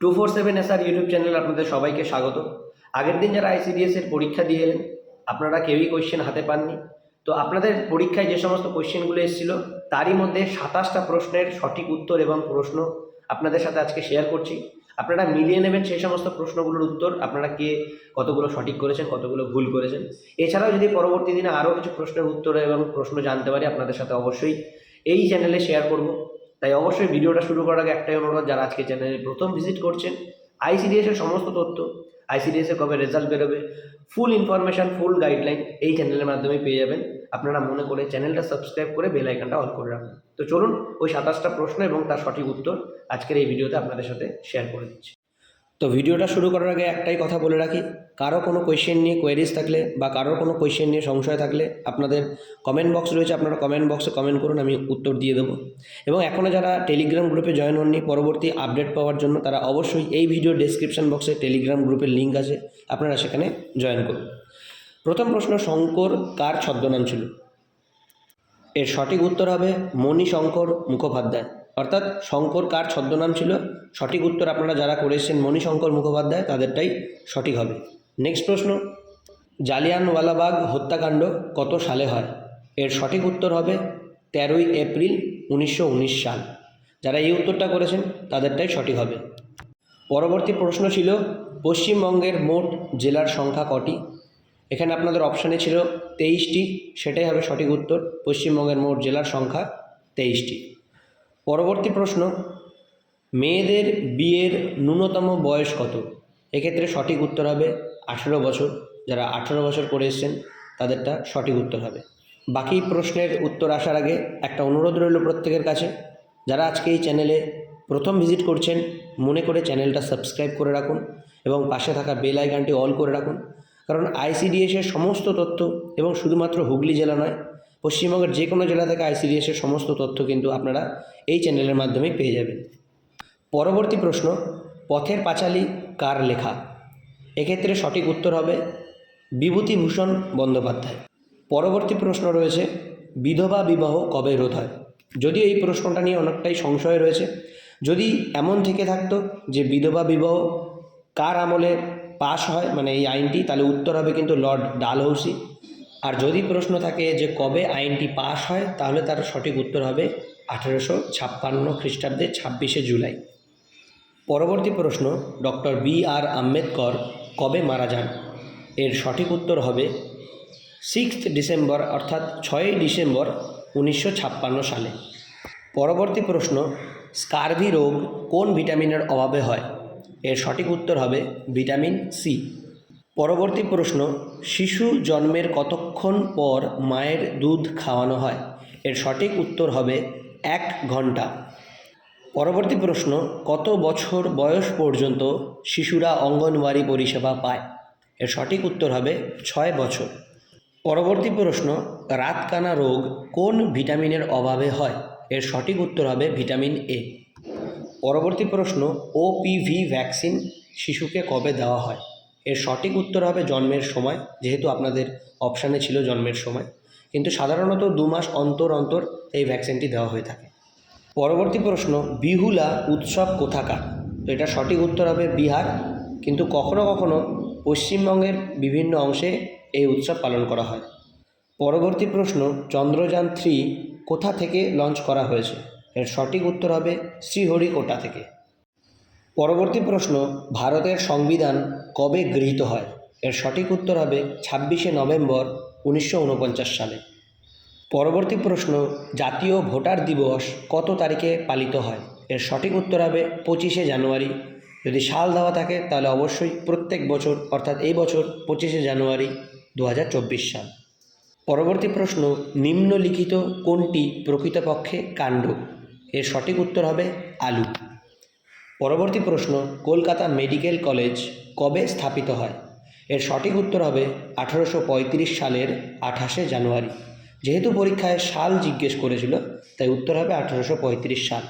Two four seven S R YouTube channel আপনাদের সবাইকে স্বাগত। আগের দিন যারা আইসিডিএস এর পরীক্ষা দিয়ে এলেন, আপনারা কেউই কোয়েশ্চেন হাতে পাননি। তো আপনাদের পরীক্ষায় যে সমস্ত কোয়েশ্চেনগুলো এসেছিল, তারই মধ্যে সাতাশটা প্রশ্নের সঠিক উত্তর এবং প্রশ্ন আপনাদের সাথে আজকে শেয়ার করছি। আপনারা মিলিয়ে নেবেন সেই সমস্ত প্রশ্নগুলোর উত্তর, আপনারা কে কতগুলো সঠিক করেছেন, কতগুলো ভুল করেছেন। এছাড়াও যদি পরবর্তী দিনে আরও কিছু প্রশ্নের উত্তর এবং প্রশ্ন জানতে পারি, আপনাদের সাথে অবশ্যই এই চ্যানেলে শেয়ার করব। তাই অবশ্যই ভিডিওটা শুরু করার আগে একটাই অনুরোধ, যারা আজকে চ্যানেলে প্রথম ভিজিট করছেন আইসিডিএসের সমস্ত তথ্য আইসিডিএসের কবে রেজাল্ট বেরোবে ফুল ইনফরমেশন ফুল গাইডলাইন এই চ্যানেলের মাধ্যমে পেয়ে যাবেন। আপনারা মনে করে চ্যানেলটা সাবস্ক্রাইব করে বেল আইকনটা অন করে রাখুন। তো চলুন, ওই সাতাশটা প্রশ্ন এবং তার সঠিক উত্তর আজকের এই ভিডিওতে আপনাদের সাথে শেয়ার করে দিচ্ছি। তো ভিডিওটা শুরু করার আগে একটাই কথা বলে রাখি, কারও কোনো কোয়েশ্চেন নিয়ে কোয়েরিজ থাকলে বা কারোর কোনো কোয়েশ্চেন নিয়ে সংশয় থাকলে আপনাদের কমেন্ট বক্স রয়েছে, আপনারা কমেন্ট বক্সে কমেন্ট করুন, আমি উত্তর দিয়ে দেবো। এবং এখনও যারা টেলিগ্রাম গ্রুপে জয়েন হননি, পরবর্তী আপডেট পাওয়ার জন্য তারা অবশ্যই এই ভিডিও ডেসক্রিপশন বক্সে টেলিগ্রাম গ্রুপের লিঙ্ক আছে, আপনারা সেখানে জয়েন করুন। প্রথম প্রশ্ন, শঙ্কর কার ছদ্মনাম ছিল? এর সঠিক উত্তর হবে মণিশঙ্কর মুখোপাধ্যায়। অর্থাৎ শঙ্কর কার ছদ্মনাম ছিল? সঠিক উত্তর আপনারা যারা করেছেন মণিশঙ্কর মুখোপাধ্যায়, তাদেরটাই সঠিক হবে। নেক্সট প্রশ্ন, জালিয়ানওয়ালাবাগ হত্যাকাণ্ড কত সালে হয়? এর সঠিক উত্তর হবে তেরোই এপ্রিল উনিশশো উনিশ সাল। যারা এই উত্তরটা করেছেন, তাদেরটাই সঠিক হবে। পরবর্তী প্রশ্ন ছিল, পশ্চিমবঙ্গের মোট জেলার সংখ্যা কটি? এখানে আপনাদের অপশানে ছিল তেইশটি, সেটাই হবে সঠিক উত্তর। পশ্চিমবঙ্গের মোট জেলার সংখ্যা তেইশটি। পরবর্তী প্রশ্ন, মেয়েদের বিয়ের ন্যূনতম বয়স কত? এক্ষেত্রে সঠিক উত্তর হবে আঠেরো বছর। যারা আঠেরো বছর করে এসছেন, তাদেরটা সঠিক উত্তর হবে। বাকি প্রশ্নের উত্তর আসার আগে একটা অনুরোধ রইল প্রত্যেকের কাছে। যারা আজকে এই চ্যানেলে প্রথম ভিজিট করছেন, মনে করে চ্যানেলটা সাবস্ক্রাইব করে রাখুন এবং পাশে থাকা বেল আইকনটি অল করে রাখুন। কারণ আইসিডিএসের সমস্ত তথ্য এবং শুধুমাত্র হুগলি জেলা নয় পশ্চিমবঙ্গের যে কোনো জেলা থেকে আইসিডিএসের সমস্ত তথ্য কিন্তু আপনারা এই চ্যানেলের মাধ্যমেই পেয়ে যাবেন। পরবর্তী প্রশ্ন, পথের পাঁচালী কার লেখা? এক্ষেত্রে সঠিক উত্তর হবে বিভূতিভূষণ বন্দ্যোপাধ্যায়। পরবর্তী প্রশ্ন রয়েছে, বিধবা বিবাহ কবে রোধ হয়? যদিও এই প্রশ্নটা নিয়ে অনেকটাই সংশয় রয়েছে, যদি এমন থেকে থাকতো যে বিধবা বিবাহ কার আমলে পাশ হয় মানে এই আইনটি, তাহলে উত্তর হবে কিন্তু লর্ড ডালহৌসি। আর যদি প্রশ্ন থাকে যে কবে আইনটি পাশ হয়, তাহলে তার সঠিক উত্তর হবে আঠেরোশো ছাপ্পান্ন খ্রিস্টাব্দে ছাব্বিশে জুলাই। পরবর্তী প্রশ্ন, ডক্টর বি আর আম্বেদকর কবে মারা যান? এর সঠিক উত্তর হবে সিক্সথ ডিসেম্বর, অর্থাৎ ছয়ই ডিসেম্বর উনিশশো ছাপ্পান্ন সালে। পরবর্তী প্রশ্ন, স্কারভি রোগ কোন ভিটামিনের অভাবে হয়? এর সঠিক উত্তর হবে ভিটামিন সি। পরবর্তী প্রশ্ন, শিশু জন্মের কতক্ষণ পর মায়ের দুধ খাওয়ানো হয়? এর সঠিক উত্তর হবে এক ঘণ্টা। পরবর্তী প্রশ্ন, কত বছর বয়স পর্যন্ত শিশুরা অঙ্গনওয়াড়ি পরিষেবা পায়? এর সঠিক উত্তর হবে ছয় বছর। পরবর্তী প্রশ্ন, রাতকানা রোগ কোন ভিটামিনের অভাবে হয়? এর সঠিক উত্তর হবে ভিটামিন এ। পরবর্তী প্রশ্ন, ওপিভি ভ্যাকসিন শিশুকে কবে দেওয়া হয়? এর সঠিক উত্তর হবে জন্মের সময়, যেহেতু আপনাদের অপশানে ছিল জন্মের সময়। কিন্তু সাধারণত দু মাস অন্তর অন্তর এই ভ্যাকসিনটি দেওয়া হয়ে থাকে। পরবর্তী প্রশ্ন, বিহুলা উৎসব কোথাকার? তো এটা সঠিক উত্তর হবে বিহার, কিন্তু কখনো কখনো পশ্চিমবঙ্গের বিভিন্ন অংশে এই উৎসব পালন করা হয়। পরবর্তী প্রশ্ন, চন্দ্রযান থ্রি কোথা থেকে লঞ্চ করা হয়েছে? এর সঠিক উত্তর হবে শ্রীহরিকোটা থেকে। পরবর্তী প্রশ্ন, ভারতের সংবিধান কবে গৃহীত হয়? এর সঠিক উত্তর হবে ছাব্বিশে নভেম্বর উনিশশো উনপঞ্চাশ সালে। পরবর্তী প্রশ্ন, জাতীয় ভোটার দিবস কত তারিখে পালিত হয়? এর সঠিক উত্তর হবে পঁচিশে জানুয়ারি। যদি সাল দেওয়া থাকে, তাহলে অবশ্যই প্রত্যেক বছর, অর্থাৎ এই বছর পঁচিশে জানুয়ারি দু হাজার চব্বিশ সাল। পরবর্তী প্রশ্ন, নিম্নলিখিত কোনটি প্রকৃতপক্ষে কাণ্ড? এর সঠিক উত্তর হবে আলু। পরবর্তী প্রশ্ন, কলকাতা মেডিকেল কলেজ কবে স্থাপিত হয়? এর সঠিক উত্তর হবে আঠারোশো পঁয়ত্রিশ সালের আঠাশে জানুয়ারি। যেহেতু পরীক্ষায় সাল জিজ্ঞেস করেছিল, তাই উত্তর হবে আঠারোশো পঁয়ত্রিশ সাল।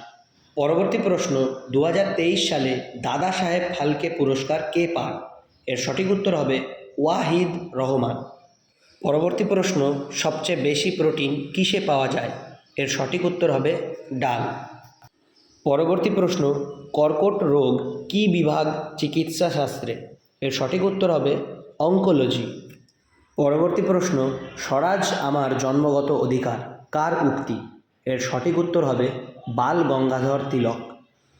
পরবর্তী প্রশ্ন দু হাজার তেইশ সালে দাদা সাহেব ফালকে পুরস্কার কে পান? এর সঠিক উত্তর হবে ওয়াহিদ রহমান। পরবর্তী প্রশ্ন, সবচেয়ে বেশি প্রোটিন কিসে পাওয়া যায়? এর সঠিক উত্তর হবে ডাল। পরবর্তী প্রশ্ন কর্কট রোগ কী বিভাগ চিকিৎসা শাস্ত্রে এর সঠিক উত্তর হবে অঙ্কোলজি। পরবর্তী প্রশ্ন, স্বরাজ আমার জন্মগত অধিকার, কার উক্তি? এর সঠিক উত্তর হবে বাল গঙ্গাধর তিলক।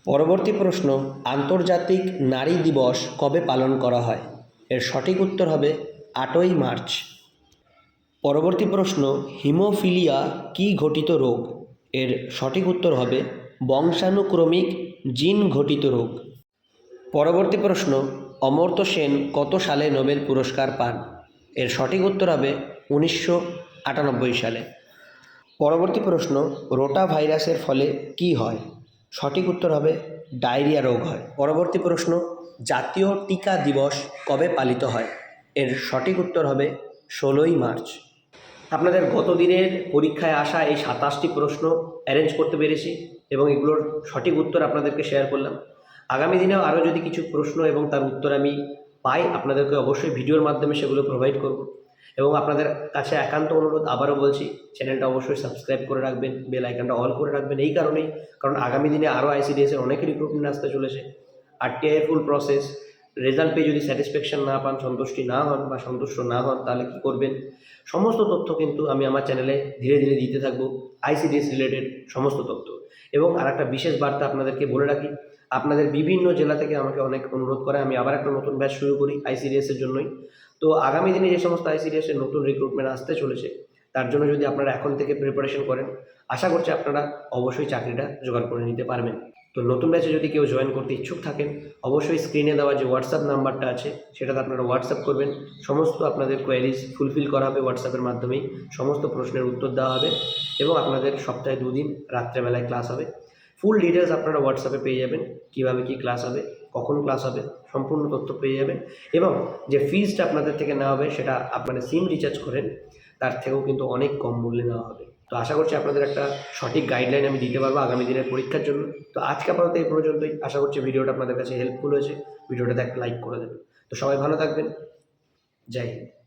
পরবর্তী প্রশ্ন, আন্তর্জাতিক নারী দিবস কবে পালন করা হয়? এর সঠিক উত্তর হবে আটই মার্চ। পরবর্তী প্রশ্ন, হিমোফিলিয়া কি ঘটিত রোগ? এর সঠিক উত্তর হবে বংশানুক্রমিক জিন ঘটিত রোগ পরবর্তী প্রশ্ন, অমর্ত্য সেন কত সালে নোবেল পুরস্কার পান? এর সঠিক উত্তর হবে উনিশশো আটানব্বই সালে। পরবর্তী প্রশ্ন, রোটা ভাইরাসের ফলে কি হয়? সঠিক উত্তর হবে ডায়রিয়া রোগ হয়। পরবর্তী প্রশ্ন, জাতীয় টিকা দিবস কবে পালিত হয়? এর সঠিক উত্তর হবে ষোলোই মার্চ। আপনাদের গত দিনের পরীক্ষায় আসা এই সাতাশটি প্রশ্ন অ্যারেঞ্জ করতে পেরেছি। এবং এগুলোর সঠিক উত্তর আপনাদেরকে শেয়ার করলাম। আগামী দিনেও আরও যদি কিছু প্রশ্ন এবং তার উত্তর আমি পাই, আপনাদেরকে অবশ্যই ভিডিওর মাধ্যমে সেগুলো প্রোভাইড করব। এবং আপনাদের কাছে একান্ত অনুরোধ, আবারও বলছি চ্যানেলটা অবশ্যই সাবস্ক্রাইব করে রাখবেন বেল আইকনটা অল করে রাখবেন এই কারণেই, কারণ আগামী দিনে আরও আইসিডিএসের অনেক রিক্রুটমেন্ট আসতে চলেছে। আর টিআইয়ের ফুল প্রসেস রেজাল্ট পেয়ে যদি স্যাটিসফ্যাকশন না পান, সন্তুষ্টি না হন বা সন্তুষ্ট না হন, তাহলে কী করবেন? সমস্ত তথ্য কিন্তু আমি আমার চ্যানেলে ধীরে ধীরে দিতে থাকব। আইসিডিএস রিলেটেড সমস্ত তথ্য। এবং আর একটা বিশেষ বার্তা আপনাদেরকে বলে রাখি, আপনাদের বিভিন্ন জেলা থেকে আমাকে অনেক অনুরোধ করে আমি আবার একটা নতুন ব্যাচ শুরু করি আইসিডিএসের জন্যই। তো আগামী দিনে যে সমস্ত আইসিডিএসের নতুন রিক্রুটমেন্ট আসতে চলেছে, তার জন্য যদি আপনারা এখন থেকে প্রিপারেশন করেন, আশা করছি আপনারা অবশ্যই চাকরিটা জোগাড় করে নিতে পারবেন। তো নতুন ব্যাচে যদি কেউ জয়েন করতে ইচ্ছুক থাকেন, অবশ্যই স্ক্রিনে দেওয়া যে হোয়াটসঅ্যাপ নাম্বারটা আছে, সেটাতে আপনারা হোয়াটসঅ্যাপ করবেন। সমস্ত আপনাদের কোয়ারিজ ফুলফিল করা হবে হোয়াটসঅ্যাপের মাধ্যমেই। সমস্ত প্রশ্নের উত্তর দেওয়া হবে এবং আপনাদের সপ্তাহে দুদিন রাত্রেবেলায় ক্লাস হবে। ফুল ডিটেলস আপনারা হোয়াটসঅ্যাপে পেয়ে যাবেন, কীভাবে কী ক্লাস হবে, কখন ক্লাস হবে, সম্পূর্ণ তথ্য পেয়ে যাবেন। এবং যে ফিজটা আপনাদের থেকে নেওয়া হবে, সেটা আপনারা সিম রিচার্জ করেন, তার থেকেও কিন্তু অনেক কম মূল্যে নেওয়া হবে। তো আশা করছি আপনাদের একটা সঠিক গাইডলাইন আমি দিতে পারব আগামী দিনের পরীক্ষার জন্য। তো আজকে আপাতত এই পর্যন্তই। আশা করছি ভিডিওটা আপনাদের কাছে হেল্পফুল হয়েছে। ভিডিওটাতে একটা লাইক করে দেবেন। তো সবাই ভালো থাকবেন। জয় হিন্দ।